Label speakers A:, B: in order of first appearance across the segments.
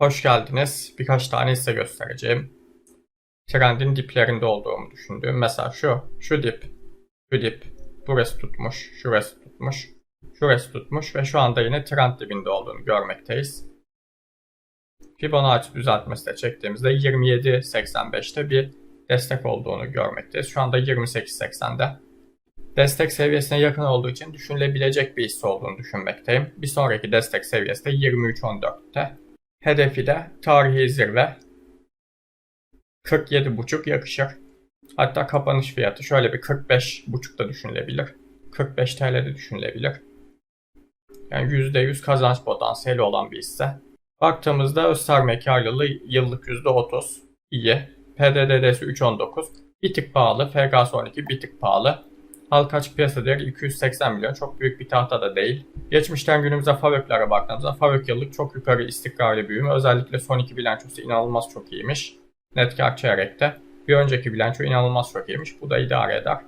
A: Hoş geldiniz. Birkaç tane hisse göstereceğim. Trendin diplerinde olduğumu düşündüğüm. Mesela şu, şu dip, şu dip, burası tutmuş, şurası tutmuş, şurası tutmuş ve şu anda yine trend dibinde olduğunu görmekteyiz. Fibonacci düzeltmesi de çektiğimizde 27.85'te bir destek olduğunu görmekteyiz. Şu anda 28.80'de. Destek seviyesine yakın olduğu için düşünülebilecek bir hisse olduğunu düşünmekteyim. Bir sonraki destek seviyesi de 23.14'te. Hedefi de tarihi zirve 47.5 yakışır. Hatta kapanış fiyatı şöyle bir 45.5 da düşünülebilir. 45 TL de düşünülebilir. Yani %100 kazanç potansiyeli olan bir hisse. Baktığımızda öz sermaye karlılığı yıllık %30 iyi. PDD'si 3.19 bir tık pahalı. FKS 12 bir tık pahalı. Halka açık piyasa değeri 280 milyon. Çok büyük bir tahta da değil. Geçmişten günümüze Favök'lere baktığımızda Favök yıllık çok yukarı istikrarlı büyüme. Özellikle son iki bilançosu inanılmaz çok iyiymiş. Net kar çeyrekte. Bir önceki bilanço inanılmaz çok iyiymiş. Bu da idare eder.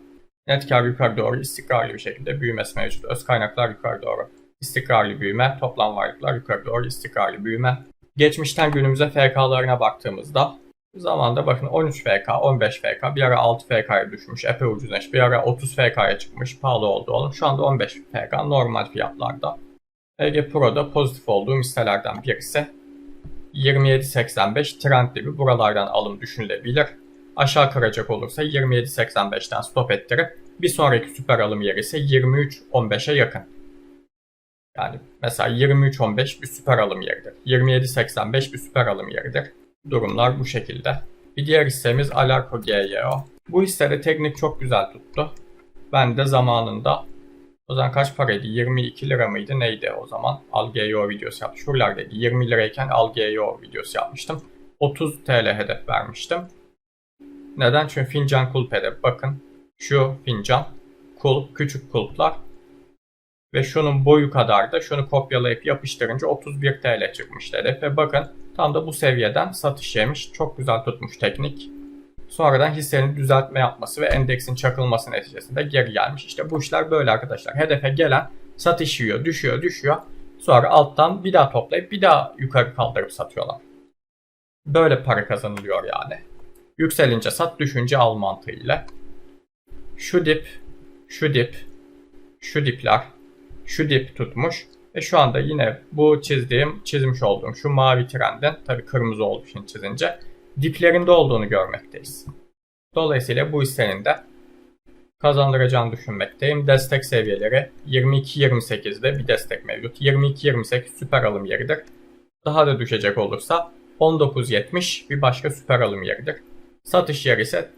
A: Net kar yukarı doğru istikrarlı bir şekilde büyümesi mevcut. Öz kaynaklar yukarı doğru istikrarlı büyüme. Toplam varlıklar yukarı doğru istikrarlı büyüme. Geçmişten günümüze FK'larına baktığımızda zamanda bakın 13 FK, 15 FK, bir ara 6 FK'ya düşmüş, epey ucuzlamış, bir ara 30 FK'ya çıkmış, pahalı oldu oğlum. Şu anda 15 FK normal fiyatlarda. Ege Pro'da pozitif olduğum hisselerden birisi. 27.85 trend dibi buralardan alım düşünülebilir. Aşağı kıracak olursa 27.85'ten stop ettirip bir sonraki süper alım yeri ise 23.15'e yakın. Yani mesela 23.15 bir süper alım yeridir. 27.85 bir süper alım yeridir. Durumlar bu şekilde. Bir diğer hissemiz Alarko GYO. Bu hissede teknik çok güzel tuttu. Ben de zamanında o zaman kaç paraydı? 22 lira mıydı? Neydi o zaman? Al GYO videosu yaptım. Şuralardaydı. 20 lirayken Al GYO videosu yapmıştım. 30 TL hedef vermiştim. Neden? Çünkü fincan kulp hedef. Bakın şu fincan kulp, küçük kulplar ve şunun boyu kadar da şunu kopyalayıp yapıştırınca 31 TL çıkmış hedef. Ve bakın tam da bu seviyeden satış yemiş. Çok güzel tutmuş teknik. Sonradan hissenin düzeltme yapması ve endeksin çakılması neticesinde geri gelmiş. İşte bu işler böyle arkadaşlar. Hedefe gelen satış yiyor, düşüyor, düşüyor. Sonra alttan bir daha toplayıp bir daha yukarı kaldırıp satıyorlar. Böyle para kazanılıyor yani. Yükselince sat, düşünce al mantığıyla. Şu dip, şu dip, şu dipler, şu dip tutmuş. Ve şu anda yine bu çizdiğim, çizmiş olduğum şu mavi trendin, tabi kırmızı olduğu için çizince, diplerinde olduğunu görmekteyiz. Dolayısıyla bu hissenin de kazandıracağını düşünmekteyim. Destek seviyeleri 22-28'de bir destek mevcut. 22-28 süper alım yeridir. Daha da düşecek olursa 19.70 bir başka süper alım yeridir. Satış yeri ise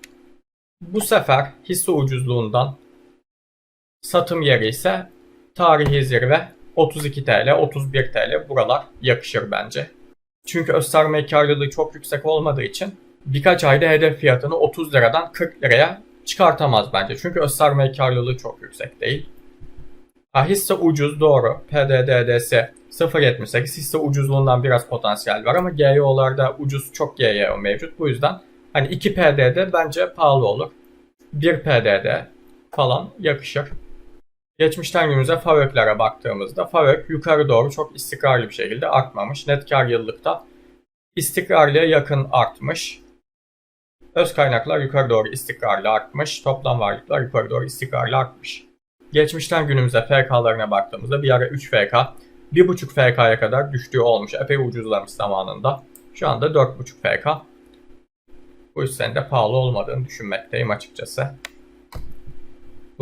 A: bu sefer hisse ucuzluğundan satım yeri ise tarihi zirve 32 TL, 31 TL buralar yakışır bence. Çünkü öz sermaye karlılığı çok yüksek olmadığı için birkaç ayda hedef fiyatını 30 liradan 40 liraya çıkartamaz bence. Çünkü öz sermaye karlılığı çok yüksek değil. Ha, hisse ucuz doğru. PDDDS 0.78 hisse ucuzluğundan biraz potansiyel var ama GYO'larda ucuz çok GYO mevcut. Bu yüzden hani 2 PDD bence pahalı olur. 1 PDD falan yakışır. Geçmişten günümüze FAVÖK'lere baktığımızda FAVÖK yukarı doğru çok istikrarlı bir şekilde artmamış. Net kar yıllıkta istikrarlıya yakın artmış. Öz kaynaklar yukarı doğru istikrarlı artmış. Toplam varlıklar yukarı doğru istikrarlı artmış. Geçmişten günümüze FK'larına baktığımızda bir ara 3 FK, 1.5 FK'ya kadar düştüğü olmuş. Epey ucuzlamış zamanında. Şu anda 4.5 FK. Bu yüzden de pahalı olmadığını düşünmekteyim açıkçası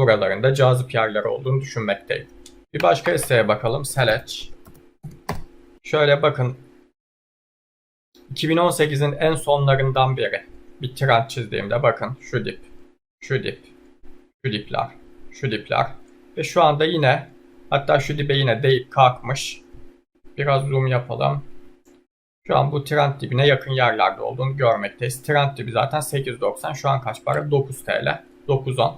A: buralarında cazip yerler olduğunu düşünmekteyim. Bir başka hisseye bakalım. Seleç. Şöyle bakın. 2018'in en sonlarından beri bir trend çizdiğimde bakın şu dip, şu dip, şu dipler, şu dipler ve şu anda yine hatta şu dibe yine deyip kalkmış. Biraz zoom yapalım. Şu an bu trend dibine yakın yerlerde olduğunu görmekteyiz. Trend dibi zaten 8.90 şu an kaç para? 9 TL. 9.10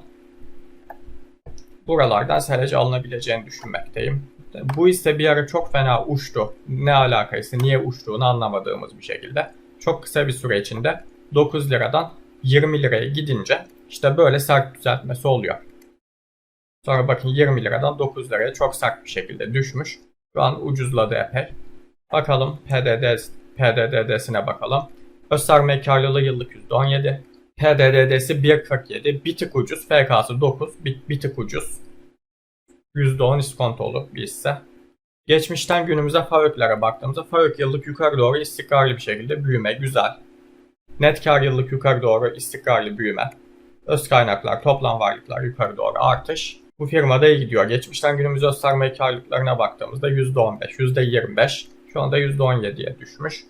A: buralardan selec alınabileceğini düşünmekteyim. Bu ise bir ara çok fena uçtu. Ne alakası, niye uçtuğunu anlamadığımız bir şekilde. Çok kısa bir süre içinde 9 liradan 20 liraya gidince işte böyle sert düzeltmesi oluyor. Sonra bakın 20 liradan 9 liraya çok sert bir şekilde düşmüş. Şu an ucuzladı epey. Bakalım PDD PDD'sine bakalım. Sermaye karlılığı yıllık %17. PDD'si 1.47. Bir tık ucuz. FK'sı 9. Bir, bir tık ucuz. %10 iskontolu bir hisse. Geçmişten günümüze FAVÖK'lere baktığımızda FAVÖK yıllık yukarı doğru istikrarlı bir şekilde büyüme güzel. Net kar yıllık yukarı doğru istikrarlı büyüme. Öz kaynaklar, toplam varlıklar yukarı doğru artış. Bu firmada iyi gidiyor. Geçmişten günümüze öz sermaye karlılıklarına baktığımızda %15, %25, şu anda %17'ye düşmüş.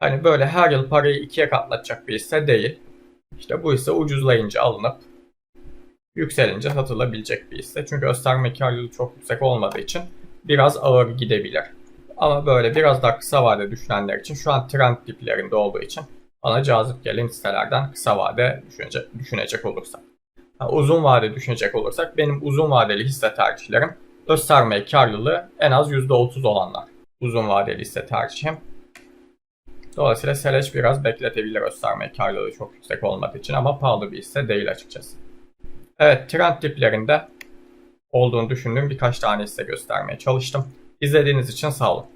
A: Hani böyle her yıl parayı ikiye katlatacak bir hisse değil. İşte bu hisse ucuzlayınca alınıp yükselince satılabilecek bir hisse. Çünkü sermaye karlılığı çok yüksek olmadığı için biraz ağır gidebilir. Ama böyle biraz daha kısa vade düşünenler için şu an trend diplerinde olduğu için bana cazip gelen hisselerden kısa vade düşünecek, düşünecek olursak. Ha, uzun vade düşünecek olursak benim uzun vadeli hisse tercihlerim öz sermaye karlılığı en az %30 olanlar. Uzun vadeli hisse tercihim. Dolayısıyla Seleç biraz bekletebilir öz sermaye karlılığı çok yüksek olmadığı için ama pahalı bir hisse değil açıkçası. Evet trend diplerinde olduğunu düşündüğüm birkaç tane hisse göstermeye çalıştım. İzlediğiniz için sağ olun.